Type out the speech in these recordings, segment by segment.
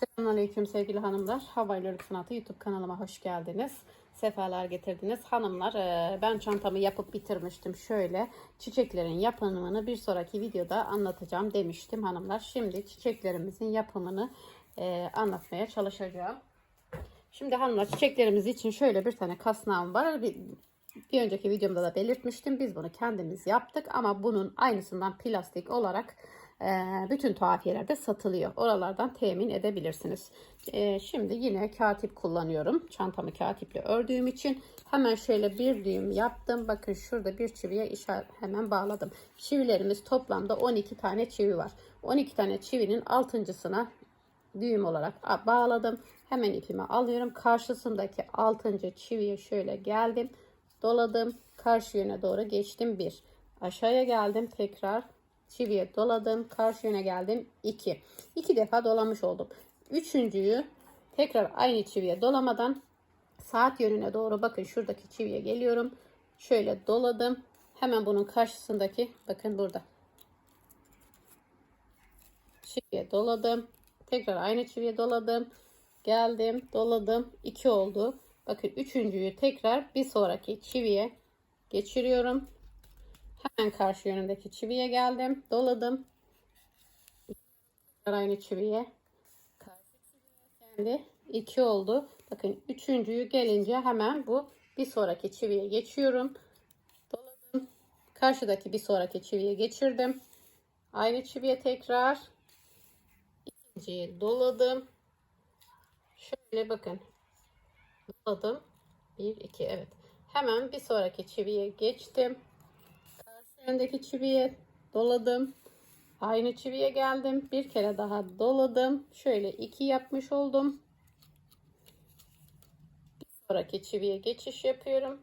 Selamünaleyküm sevgili hanımlar. Havayla Örgü Sanatı YouTube kanalıma hoş geldiniz. Sefalar getirdiniz. Hanımlar e, ben çantamı yapıp bitirmiştim. Şöyle çiçeklerin yapımını bir sonraki videoda anlatacağım demiştim hanımlar. Şimdi çiçeklerimizin yapımını e, anlatmaya çalışacağım. Şimdi hanımlar çiçeklerimiz için şöyle bir tane kasnağım var. Bir, bir önceki videomda da belirtmiştim. Biz bunu kendimiz yaptık ama bunun aynısından plastik olarak bütün tuhafiyelerde satılıyor. Oralardan temin edebilirsiniz. E, şimdi yine katip kullanıyorum. Çantamı katiple ördüğüm için hemen şöyle bir düğüm yaptım. Bakın şurada bir çiviye işaret hemen bağladım. Çivilerimiz toplamda 12 tane çivi var. 12 tane çivinin altıncısına düğüm olarak bağladım. Hemen ipimi alıyorum. Karşısındaki 6. çiviye şöyle geldim. Doladım. Karşı yöne doğru geçtim. 1. Aşağıya geldim. Tekrar çiviye doladım. Karşı yöne geldim. 2. 2 defa dolamış oldum. Üçüncüyü tekrar aynı çiviye dolamadan saat yönüne doğru bakın şuradaki çiviye geliyorum. Şöyle doladım. Hemen bunun karşısındaki bakın burada. Çiviye doladım. Tekrar aynı çiviye doladım. Geldim, doladım. 2 oldu. Bakın üçüncüyü tekrar bir sonraki çiviye geçiriyorum. Hemen karşı yönündeki çiviye geldim. Doladım. Aynı çiviye. Karşı kendi 2 oldu. Bakın üçüncüyü gelince hemen bu bir sonraki çiviye geçiyorum. Doladım. Karşıdaki bir sonraki çiviye geçirdim. Aynı çiviye tekrar ikinciyi doladım. Şöyle bakın. Doladım. 1 2 evet. Hemen bir sonraki çiviye geçtim. Yöndeki çiviye doladım. Aynı çiviye geldim. Bir kere daha doladım. Şöyle 2 yapmış oldum. Bir sonraki çiviye geçiş yapıyorum.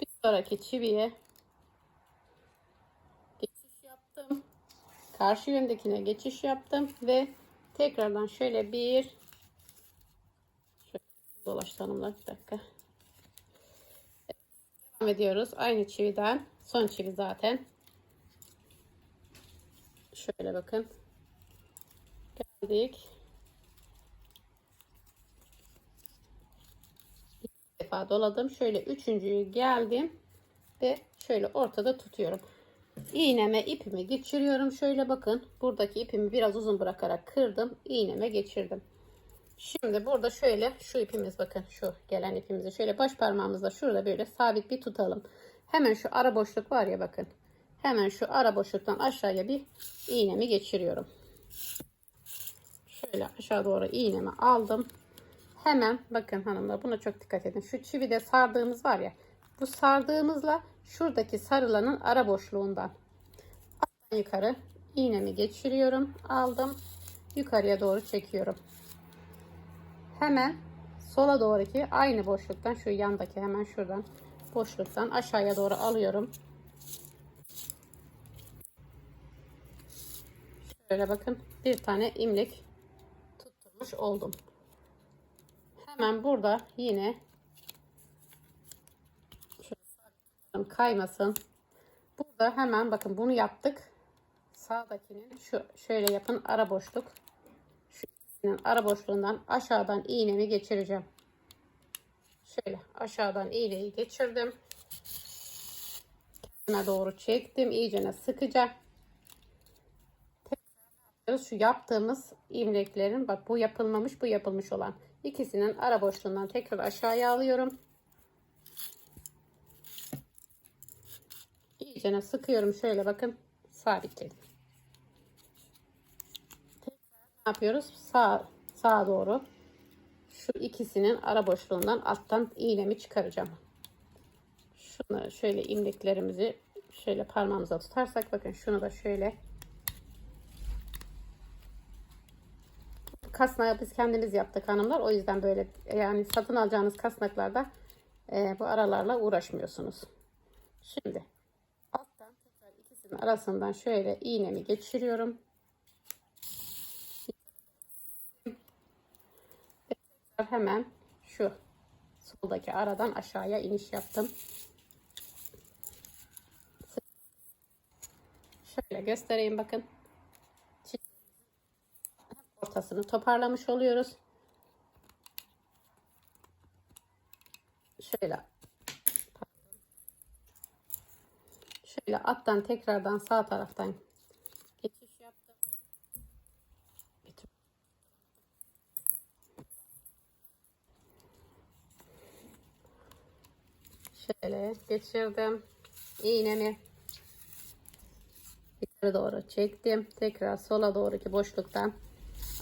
Bir sonraki çiviye geçiş yaptım. Karşı yöndekine geçiş yaptım ve tekrardan şöyle bir şöyle dolaş hanımlar bir dakika. Devam ediyoruz. Aynı çividen. Son çivi zaten. Şöyle bakın. Geldik. İki defa doladım. Şöyle üçüncüyü geldim. Ve şöyle ortada tutuyorum. İğneme ipimi geçiriyorum. Şöyle bakın. Buradaki ipimi biraz uzun bırakarak kırdım. İğneme geçirdim. Şimdi burada şöyle şu ipimiz bakın şu gelen ipimizi şöyle baş parmağımızla şurada böyle sabit bir tutalım. Hemen şu ara boşluk var ya bakın. Hemen şu ara boşluktan aşağıya bir iğnemi geçiriyorum. Şöyle aşağı doğru iğnemi aldım. Hemen bakın hanımlar buna çok dikkat edin. Şu çivide sardığımız var ya. Bu sardığımızla şuradaki sarılanın ara boşluğundan yukarı iğnemi geçiriyorum. Aldım. Yukarıya doğru çekiyorum. Hemen sola doğru ki aynı boşluktan şu yandaki hemen şuradan boşluktan aşağıya doğru alıyorum. Şöyle bakın bir tane imlik tutturmuş oldum. Hemen burada yine kaymasın. Burada hemen bakın bunu yaptık. Sağdakinin şu şöyle yapın ara boşluk. Şu ara boşluğundan aşağıdan iğnemi geçireceğim. Şöyle aşağıdan iğneyi geçirdim. Kendime doğru çektim. İyicene sıkacak. Şu yaptığımız imleklerin bak bu yapılmamış bu yapılmış olan ikisinin ara boşluğundan tekrar aşağıya alıyorum. İyicene sıkıyorum şöyle bakın sabitledim. Tekrar ne yapıyoruz? Sağ sağa doğru şu ikisinin ara boşluğundan alttan iğnemi çıkaracağım. Şunu şöyle imleklerimizi şöyle parmağımıza tutarsak bakın şunu da şöyle kasnağı biz kendimiz yaptık hanımlar. O yüzden böyle yani satın alacağınız kasnaklarda e, bu aralarla uğraşmıyorsunuz. Şimdi alttan tekrar ikisinin arasından şöyle iğnemi geçiriyorum. hemen şu soldaki aradan aşağıya iniş yaptım. Şöyle göstereyim bakın. Ortasını toparlamış oluyoruz. Şöyle şöyle alttan tekrardan sağ taraftan Şöyle geçirdim. iğnemi yukarı doğru çektim. Tekrar sola doğruki boşluktan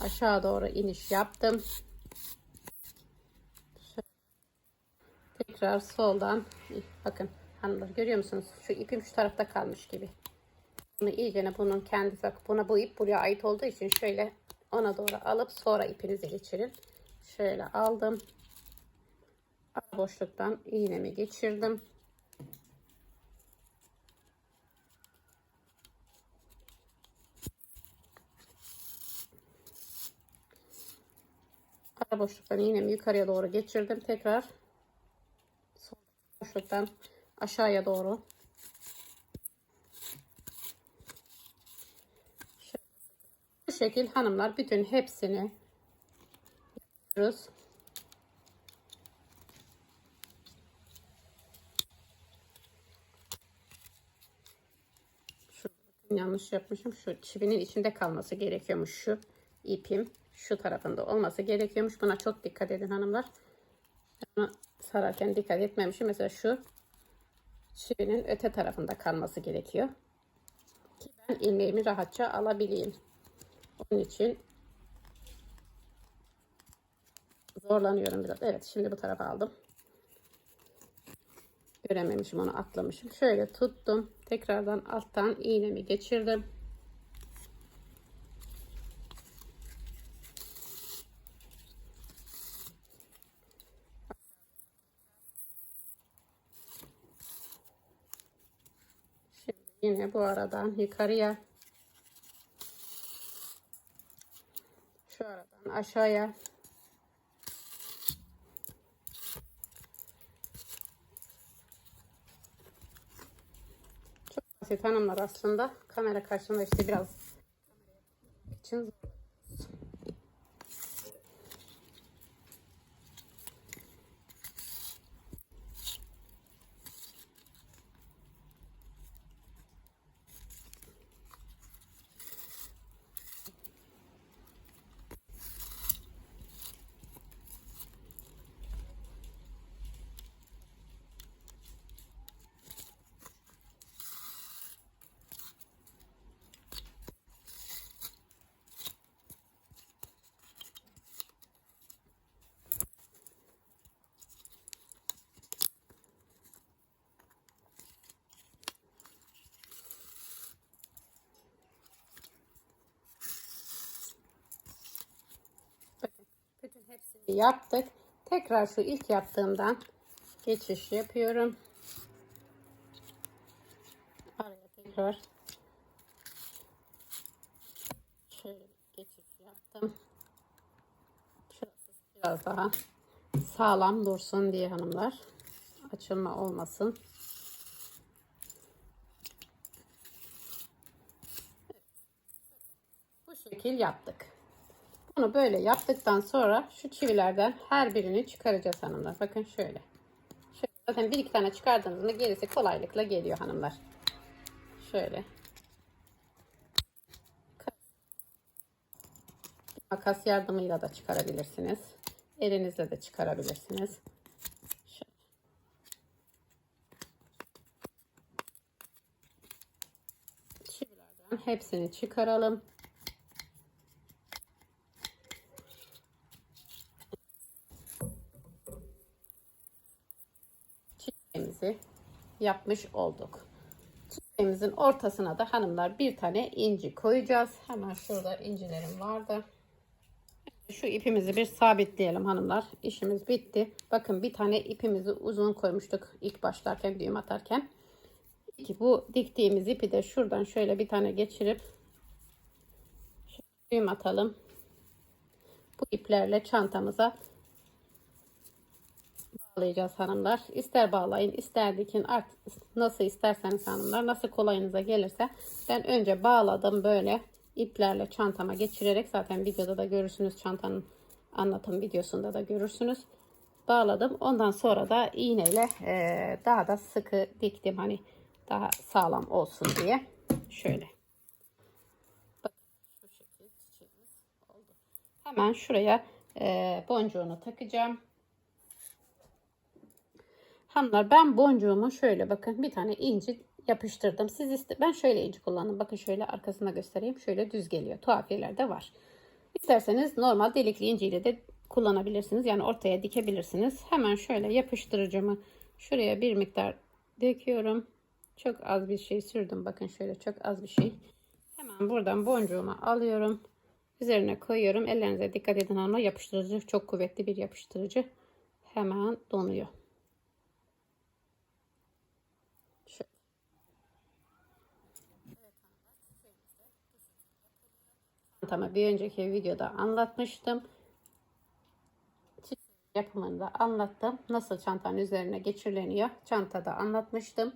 aşağı doğru iniş yaptım. Tekrar soldan bakın hanımlar görüyor musunuz? Şu ipim şu tarafta kalmış gibi. Bunu iyice bunun kendisi bak buna bu ip buraya ait olduğu için şöyle ona doğru alıp sonra ipinizi geçirin. Şöyle aldım. Boşluktan iğnemi geçirdim. Ara boşluktan iğnemi yukarıya doğru geçirdim. Tekrar sol boşluktan aşağıya doğru şekil hanımlar bütün hepsini yapıyoruz. Yanlış yapmışım. Şu çivinin içinde kalması gerekiyormuş şu ipim. Şu tarafında olması gerekiyormuş. Buna çok dikkat edin hanımlar. Bunu sararken dikkat etmemişim. Mesela şu çivinin öte tarafında kalması gerekiyor. Ki ben ilmeğimi rahatça alabileyim. Onun için zorlanıyorum biraz. Evet şimdi bu tarafa aldım. Görememişim onu atlamışım. Şöyle tuttum. Tekrardan alttan iğnemi geçirdim. Şimdi yine bu aradan yukarıya şu aradan aşağıya basit hanımlar aslında kamera karşısında işte biraz için zor. Bakın bütün hepsini yaptık. Tekrar şu ilk yaptığımdan geçiş yapıyorum. Araya tekrar şöyle geçiş yaptım. Şurası biraz daha sağlam dursun diye hanımlar. Açılma olmasın. Bu şekil yaptık. Bunu böyle yaptıktan sonra şu çivilerden her birini çıkaracağız hanımlar. Bakın şöyle. şöyle. Zaten bir iki tane çıkardığınızda gerisi kolaylıkla geliyor hanımlar. Şöyle. Makas yardımıyla da çıkarabilirsiniz. Elinizle de çıkarabilirsiniz. Çivilerden hepsini çıkaralım. Çiçeğimizi yapmış olduk. Çiçeğimizin ortasına da hanımlar bir tane inci koyacağız. Hemen şurada incilerim vardı. Şu ipimizi bir sabitleyelim hanımlar. İşimiz bitti. Bakın bir tane ipimizi uzun koymuştuk ilk başlarken düğüm atarken. Bu diktiğimiz ipi de şuradan şöyle bir tane geçirip düğüm atalım. Bu iplerle çantamıza bağlayacağız hanımlar. İster bağlayın ister dikin artık nasıl isterseniz hanımlar nasıl kolayınıza gelirse ben önce bağladım böyle iplerle çantama geçirerek zaten videoda da görürsünüz çantanın anlatım videosunda da görürsünüz. Bağladım. Ondan sonra da iğneyle eee, daha da sıkı diktim hani daha sağlam olsun diye. Şöyle. Hemen şuraya eee, boncuğunu takacağım. Hanımlar ben boncuğumu şöyle bakın bir tane inci yapıştırdım. Siz iste ben şöyle inci kullandım. Bakın şöyle arkasına göstereyim. Şöyle düz geliyor. Tuhafiyelerde var. İsterseniz normal delikli inciyle de kullanabilirsiniz. Yani ortaya dikebilirsiniz. Hemen şöyle yapıştırıcımı şuraya bir miktar döküyorum. Çok az bir şey sürdüm. Bakın şöyle çok az bir şey. Hemen buradan boncuğumu alıyorum. Üzerine koyuyorum. Ellerinize dikkat edin hanımlar. Yapıştırıcı çok kuvvetli bir yapıştırıcı. Hemen donuyor. Çantamı bir önceki videoda anlatmıştım. Yapımını da anlattım. Nasıl çantanın üzerine geçiriliyor. Çantada anlatmıştım.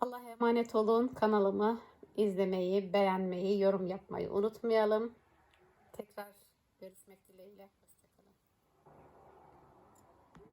Allah'a emanet olun. Kanalımı izlemeyi, beğenmeyi, yorum yapmayı unutmayalım. Tekrar görüşmek dileğiyle.